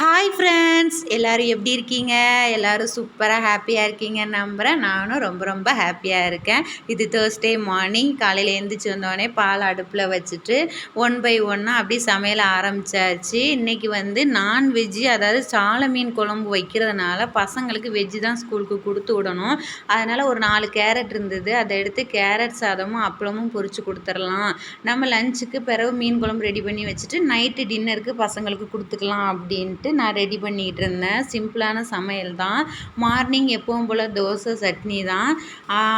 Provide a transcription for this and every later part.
Hi friends எல்லோரும் எப்படி இருக்கீங்க? எல்லோரும் சூப்பராக ஹாப்பியாக இருக்கீங்கன்னு நம்புகிறேன் நானும் ரொம்ப ரொம்ப ஹாப்பியாக இருக்கேன். இது தேர்ஸ்டே மார்னிங் காலையில் எழுந்திரிச்சு வந்தோடனே பால் அடுப்பில் வச்சுட்டு ஒன் பை ஒன்னாக அப்படியே சமையல் ஆரம்பித்தாச்சு இன்றைக்கி வந்து நான்வெஜ்ஜு அதாவது சால மீன் குழம்பு வைக்கிறதுனால பசங்களுக்கு வெஜ்ஜு தான் ஸ்கூலுக்கு கொடுத்து விடணும். அதனால் ஒரு நாலு கேரட் இருந்தது. அதை எடுத்து கேரட் சாதமும் அப்பளமும் பொரித்து கொடுத்துர்லாம் நம்ம லஞ்சுக்கு பிறகு மீன் குழம்பு ரெடி பண்ணி வச்சுட்டு நைட்டு டின்னருக்கு பசங்களுக்கு கொடுத்துக்கலாம் அப்படின்ட்டு சொல்லிட்டு நான் ரெடி பண்ணிகிட்டு இருந்தேன் சிம்பிளான சமையல் தான். மார்னிங் எப்பவும் போல் தோசை சட்னி தான்.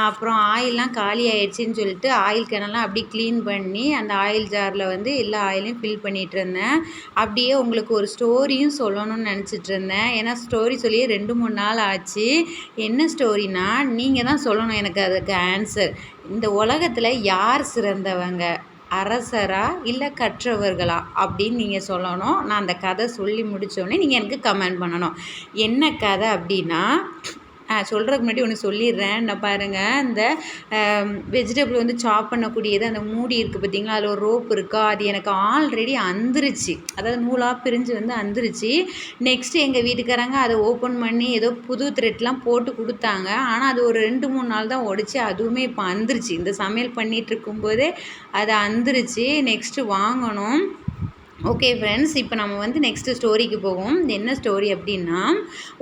அப்புறம் ஆயிலெலாம் காலி ஆயிடுச்சின்னு சொல்லிட்டு ஆயில் கிணெல்லாம் அப்படி க்ளீன் பண்ணி அந்த ஆயில் ஜாரில் வந்து எல்லா ஆயிலையும் ஃபில் பண்ணிகிட்டு இருந்தேன் அப்படியே உங்களுக்கு ஒரு ஸ்டோரியும் சொல்லணும்னு நினச்சிட்டு இருந்தேன் ஏன்னா ஸ்டோரி சொல்லியே ரெண்டு மூணு நாள் ஆச்சு. என்ன ஸ்டோரினா நீங்கள் தான் சொல்லணும் எனக்கு அதுக்கு ஆன்சர் இந்த உலகத்தில் யார் சிறந்தவங்க? அரசரா இல்லை கற்றவர்களா அப்படின்னு நீங்கள் சொல்லணும். நான் அந்த கதை சொல்லி முடித்தோடனே நீங்கள் எனக்கு கமெண்ட் பண்ணணும். என்ன கதை அப்படின்னா சொல்கிறதுக்கு முன்னாடி ஒன்று சொல்லிடுறேன். நான் பாருங்கள் இந்த வெஜிடபிள் வந்து சாப் பண்ணக்கூடியது அந்த மூடி இருக்குது பார்த்தீங்களா அதில் ஒரு ரோப் இருக்கா? அது எனக்கு ஆல்ரெடி அந்துருச்சு. அதாவது நூலாக பிரிஞ்சு வந்து அந்துருச்சு. நெக்ஸ்ட்டு எங்கள் வீட்டுக்காரங்க அதை ஓப்பன் பண்ணி ஏதோ புது த்ரெட்லாம் போட்டு கொடுத்தாங்க. ஆனால் அது ஒரு ரெண்டு மூணு நாள் தான் உடச்சி அதுவுமே இப்போ அந்துருச்சு. இந்த சமையல் பண்ணிகிட்டு இருக்கும்போதே அது அந்துருச்சு. நெக்ஸ்ட்டு வாங்கணும். ஓகே ஃப்ரெண்ட்ஸ் இப்போ நம்ம வந்து நெக்ஸ்ட்டு ஸ்டோரிக்கு போவோம். என்ன ஸ்டோரி அப்படின்னா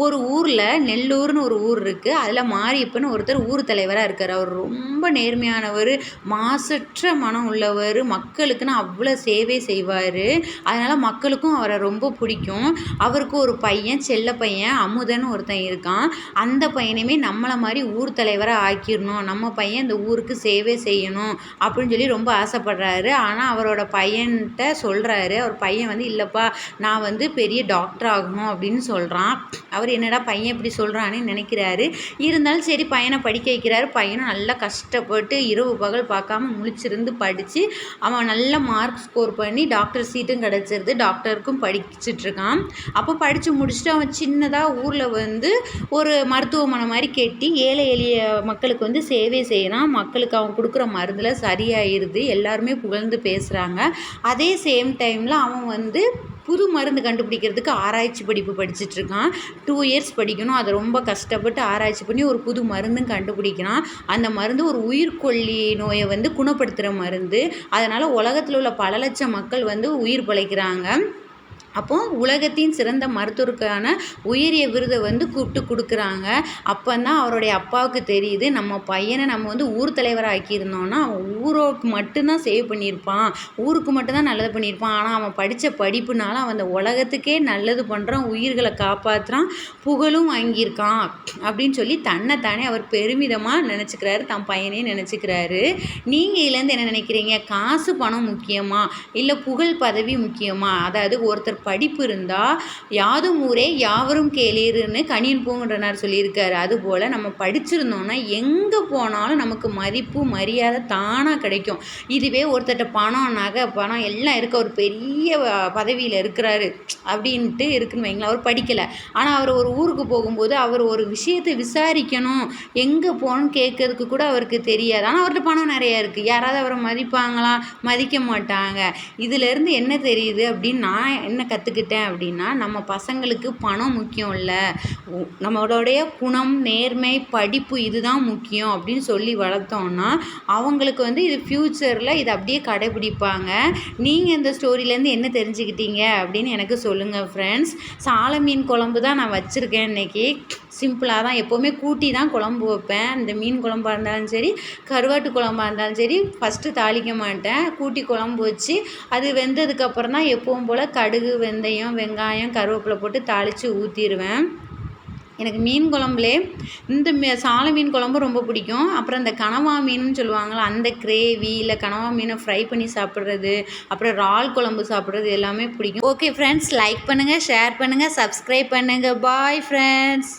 ஒரு ஊரில் நெல்லூர்னு ஒரு ஊர் இருக்குது அதில் மாரியப்பன்னு ஒருத்தர் ஊர் தலைவராக இருக்கார். அவர் ரொம்ப நேர்மையானவர் மாசற்ற மனம் உள்ளவர். மக்களுக்குன்னு அவ்வளோ சேவை செய்வார். அதனால் மக்களுக்கும் அவரை ரொம்ப பிடிக்கும். அவருக்கு ஒரு பையன் செல்ல பையன் அமுதன் ஒருத்தன் இருக்கான். அந்த பையனையுமே நம்மளை மாதிரி ஊர் தலைவராக ஆக்கிடணும். நம்ம பையன் இந்த ஊருக்கு சேவை செய்யணும் அப்படின்னு சொல்லி ரொம்ப ஆசைப்படுறாரு. ஆனால் அவரோட பையன்கிட்ட சொல்கிறாரு அவர் பையன் வந்து இல்லைப்பா நான் வந்து பெரிய டாக்டர் ஆகணும் அப்படின்னு சொல்கிறான் அவர் என்னடா பையன் இப்படி சொல்கிறான்னு நினைக்கிறாரு. இருந்தாலும் சரி பையனை படிக்க வைக்கிறாரு. பையனும் நல்லா கஷ்டப்பட்டு இரவு பகல் பார்க்காம முழிச்சிருந்து படித்து அவன் நல்ல மார்க் ஸ்கோர் பண்ணி டாக்டர் சீட்டும் கிடச்சிருது. டாக்டருக்கும் படிச்சுட்ருக்கான். அப்போ படித்து முடிச்சுட்டு அவன் சின்னதாக ஊரில் வந்து ஒரு மருத்துவமனை மாதிரி கட்டி ஏழை எளிய மக்களுக்கு வந்து சேவை செய்கிறான் மக்களுக்கு அவன் கொடுக்குற மருந்தில் சரியாயிருது. எல்லாருமே புகழ்ந்து பேசுகிறாங்க அதே சேம் டைமில் அவன் வந்து புது மருந்து கண்டுபிடிக்கிறதுக்கு ஆராய்ச்சி படிப்பு படிச்சுட்ருக்கான். டூ இயர்ஸ் படிக்கணும். அதை ரொம்ப கஷ்டப்பட்டு ஆராய்ச்சி பண்ணி ஒரு புது மருந்தும் கண்டுபிடிக்கிறான். அந்த மருந்து ஒரு உயிர்கொல்லி நோயை வந்து குணப்படுத்துகிற மருந்து. அதனால் உலகத்தில் உள்ள பல லட்சம் மக்கள் வந்து உயிர் பிழைக்கிறாங்க. அப்போ உலகத்தின் சிறந்த மருத்துவருக்கான உயரிய விருதை வந்து கூப்பிட்டு கொடுக்குறாங்க. அப்போ தான் அவருடைய அப்பாவுக்கு தெரியுது நம்ம பையனை நம்ம வந்து ஊர் தலைவராக ஆக்கியிருந்தோன்னா அவன் ஊருக்கு மட்டும்தான் சேவ் பண்ணியிருப்பான். ஊருக்கு மட்டும்தான் நல்லது பண்ணியிருப்பான். ஆனால் அவன் படித்த படிப்புனால அவன் அந்த உலகத்துக்கே நல்லது பண்ணுறான் உயிர்களை காப்பாற்றுறான் புகழும் வாங்கியிருக்கான் அப்படின்னு சொல்லி தன்னைத்தானே அவர் பெருமிதமாக நினச்சிக்கிறாரு தன் பையனே நினச்சிக்கிறாரு. நீங்கள் இதுலேருந்து என்ன நினைக்கிறீங்க? காசு பணம் முக்கியமா? இல்லை புகழ் பதவி முக்கியமா? அதாவது ஒருத்தர் படிப்பு இருந்தால் யாதும் ஊரே யாவரும் கேளீர்னு கணியன் பூங்குன்றனார் சொல்லியிருக்காரு. அதுபோல் நம்ம படிச்சிருந்தோம்னா எங்கே போனாலும் நமக்கு மதிப்பு மரியாதை தானாக கிடைக்கும். இதுவே ஒருத்தட்ட பணம் நகை பணம் எல்லாம் இருக்க ஒரு பெரிய பதவியில் இருக்கிறாரு அப்படின்ட்டு இருக்குன்னு வைங்களேன். அவர் படிக்கலை. ஆனால் அவர் ஒரு ஊருக்கு போகும்போது அவர் ஒரு விஷயத்தை விசாரிக்கணும். எங்கே போகணும்னு கேட்கறதுக்கு கூட அவருக்கு தெரியாது. ஆனால் அவர்கிட்ட பணம் நிறையா இருக்குது யாராவது அவரை மதிப்பாங்களா? மதிக்க மாட்டாங்க. இதிலேருந்து என்ன தெரியுது? அப்படின்னு நான் என்ன கற்றுக்கிட்டேன் அப்படின்னா நம்ம பசங்களுக்கு பணம் முக்கியம் இல்லை நம்மளுடைய குணம் நேர்மை படிப்பு இதுதான் முக்கியம் அப்படின்னு சொல்லி வளர்த்தோன்னா அவங்களுக்கு வந்து இது ஃப்யூச்சரில் இதை அப்படியே கடைபிடிப்பாங்க. நீங்கள் இந்த ஸ்டோரியிலேருந்து என்ன தெரிஞ்சுக்கிட்டீங்க அப்படின்னு எனக்கு சொல்லுங்கள் ஃப்ரெண்ட்ஸ் சால மீன் குழம்பு தான் நான் வச்சுருக்கேன் இன்றைக்கி சிம்பிளாக தான். எப்போவுமே கூட்டி தான் குழம்பு வைப்பேன். இந்த மீன் குழம்பாக இருந்தாலும் சரி கருவாட்டு குழம்பாக இருந்தாலும் சரி ஃபஸ்ட்டு தாளிக்க மாட்டேன். கூட்டி குழம்பு வச்சு அது வெந்ததுக்கப்புறம் தான் எப்பவும் போல் கடுகு வெந்தயம் வெங்காயம் கருவேப்பிலை போட்டு தாளித்து ஊற்றிடுவேன் எனக்கு மீன் குழம்புலே இந்த மீ சால மீன் குழம்பு ரொம்ப பிடிக்கும். அப்புறம் இந்த கனவா மீனுன்னு சொல்லுவாங்களா அந்த கிரேவி இல்லை கனவா மீனை ஃப்ரை பண்ணி சாப்பிட்றது அப்புறம் இறால் குழம்பு சாப்பிட்றது எல்லாமே பிடிக்கும். ஓகே ஃப்ரெண்ட்ஸ் லைக் பண்ணுங்கள் ஷேர் பண்ணுங்கள் சப்ஸ்கிரைப் பண்ணுங்கள் பாய் ஃப்ரெண்ட்ஸ்